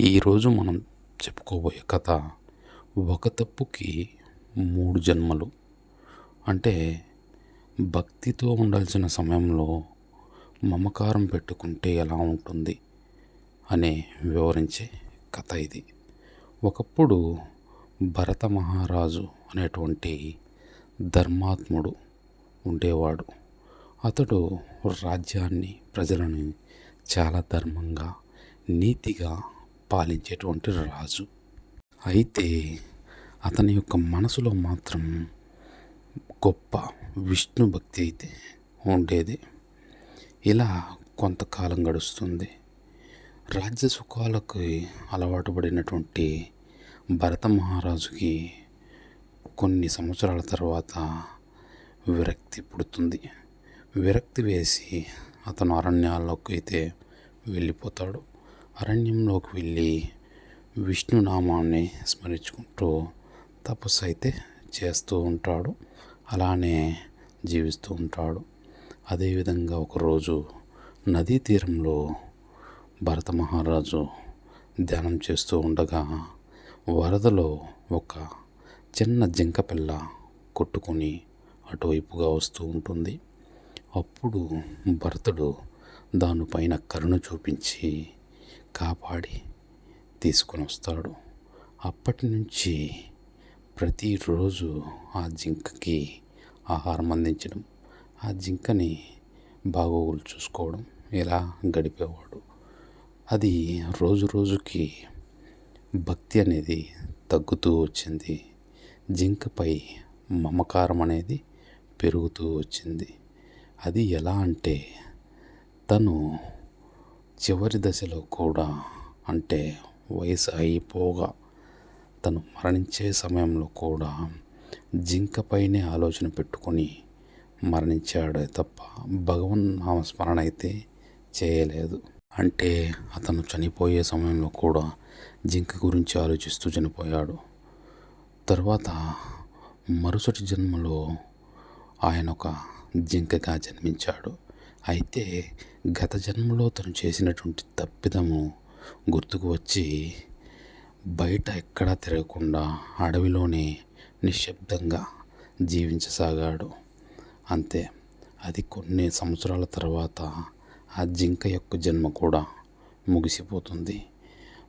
ఈరోజు మనం చెప్పుకోబోయే కథ ఒక తప్పుకి మూడు జన్మలు. అంటే భక్తితో ఉండాల్సిన సమయంలో మమకారం పెట్టుకుంటే ఎలా ఉంటుంది అనే వివరించే కథ ఇది. ఒకప్పుడు భరత మహారాజు అనేటువంటి ధర్మాత్ముడు ఉండేవాడు. అతడు రాజ్యాన్ని ప్రజలను చాలా ధర్మంగా నీతిగా పాలించేటువంటి రాజు. అయితే అతని యొక్క మనసులో మాత్రం గొప్ప విష్ణు భక్తి అయితే ఉండేది. ఇలా కొంతకాలం గడుస్తుంది. రాజ్య సుఖాలకు అలవాటు పడినటువంటి భరత మహారాజుకి కొన్ని సంవత్సరాల తర్వాత విరక్తి పుడుతుంది. విరక్తి వేసి అతను అరణ్యాల్లోకి అయితే వెళ్ళిపోతాడు. అరణ్యంలోకి వెళ్ళి విష్ణునామాన్ని స్మరించుకుంటూ తపస్సు అయితే చేస్తూ ఉంటాడు. అలానే జీవిస్తూ ఉంటాడు. అదేవిధంగా ఒకరోజు నదీ తీరంలో భరత మహారాజు ధ్యానం చేస్తూ ఉండగా వరదలో ఒక చిన్న జింక పిల్ల కొట్టుకొని అటువైపుగా వస్తూ ఉంటుంది. అప్పుడు భరతుడు దానిపైన కరుణ చూపించి కాపాడి తీసుకొని వస్తాడు. అప్పటి నుంచి ప్రతిరోజు ఆ జింకకి ఆహారం అందించడం ఆ జింకని బాగోగులు చూసుకోవడం ఇలా గడిపేవాడు. అది రోజు రోజుకి భక్తి అనేది తగ్గుతూ వచ్చింది. జింకపై మమకారం అనేది పెరుగుతూ వచ్చింది. అది ఎలా అంటే తను చివరి దశలో కూడా అంటే వయసు అయిపోగా తను మరణించే సమయంలో కూడా జింకపైనే ఆలోచన పెట్టుకొని మరణించాడే తప్ప భగవన్ నామస్మరణ అయితే చేయలేదు. అంటే అతను చనిపోయే సమయంలో కూడా జింక గురించి ఆలోచిస్తూ చనిపోయాడు. తర్వాత మరుసటి జన్మలో ఆయన ఒక జింకగా జన్మించాడు. అయితే గత జన్మలో తను చేసినటువంటి తప్పిదము గుర్తుకు వచ్చి బయట ఎక్కడా తిరగకుండా అడవిలోనే నిశ్శబ్దంగా జీవించసాగాడు. అంతే అది కొన్ని సంవత్సరాల తర్వాత ఆ జింక యొక్క జన్మ కూడా ముగిసిపోతుంది.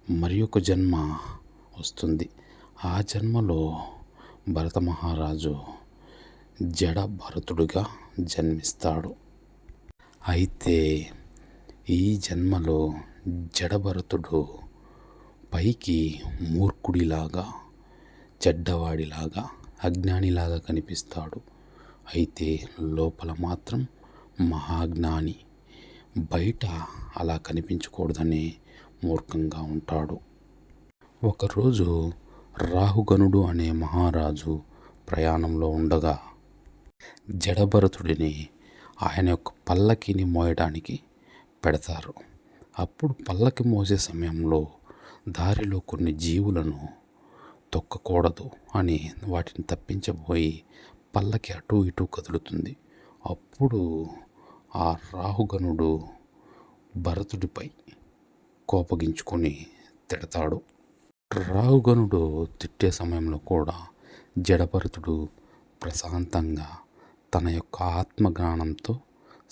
మరి ఒక జన్మ వస్తుంది. ఆ జన్మలో భరత మహారాజు జడ భరతుడిగా జన్మిస్తాడు. అయితే ఈ జన్మలో జడభరతుడు పైకి మూర్ఖుడిలాగా చెడ్డవాడిలాగా అజ్ఞానిలాగా కనిపిస్తాడు. అయితే లోపల మాత్రం మహాజ్ఞాని బయట అలా కనిపించకూడదని మూర్ఖంగా ఉంటాడు. ఒకరోజు రాహుగనుడు అనే మహారాజు ప్రయాణంలో ఉండగా జడభరతుడిని ఆయన యొక్క పల్లకిని మోయడానికి పెడతారు. అప్పుడు పల్లకి మోసే సమయంలో దారిలో కొన్ని జీవులను తొక్కకూడదు అని వాటిని తప్పించబోయి పల్లకి అటు ఇటు కదులుతుంది. అప్పుడు ఆ రాహుగనుడు భరతుడిపై కోపగించుకొని తిడతాడు. రాహుగనుడు తిట్టే సమయంలో కూడా జడభరతుడు ప్రశాంతంగా తన యొక్క ఆత్మజ్ఞానంతో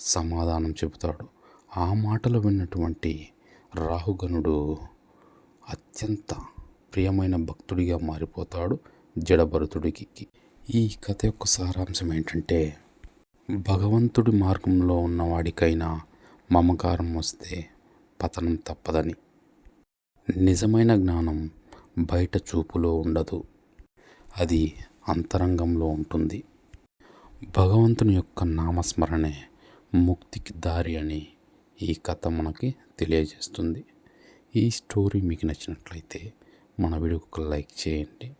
సమాధానం చెబుతాడు. ఆ మాటలు విన్నటువంటి రాహుగనుడు అత్యంత ప్రియమైన భక్తుడిగా మారిపోతాడు జడభరతుడికి. ఈ కథ యొక్క సారాంశం ఏంటంటే భగవంతుడి మార్గంలో ఉన్నవాడికైనా మమకారం వస్తే పతనం తప్పదని. నిజమైన జ్ఞానం బయట చూపులో ఉండదు. అది అంతరంగంలో ఉంటుంది. భగవంతుని యొక్క నామస్మరణే ముక్తికి దారి అని ఈ కథ మనకి తెలియజేస్తుంది. ఈ స్టోరీ మీకు నచ్చినట్లయితే మన వీడియోకి లైక్ చేయండి.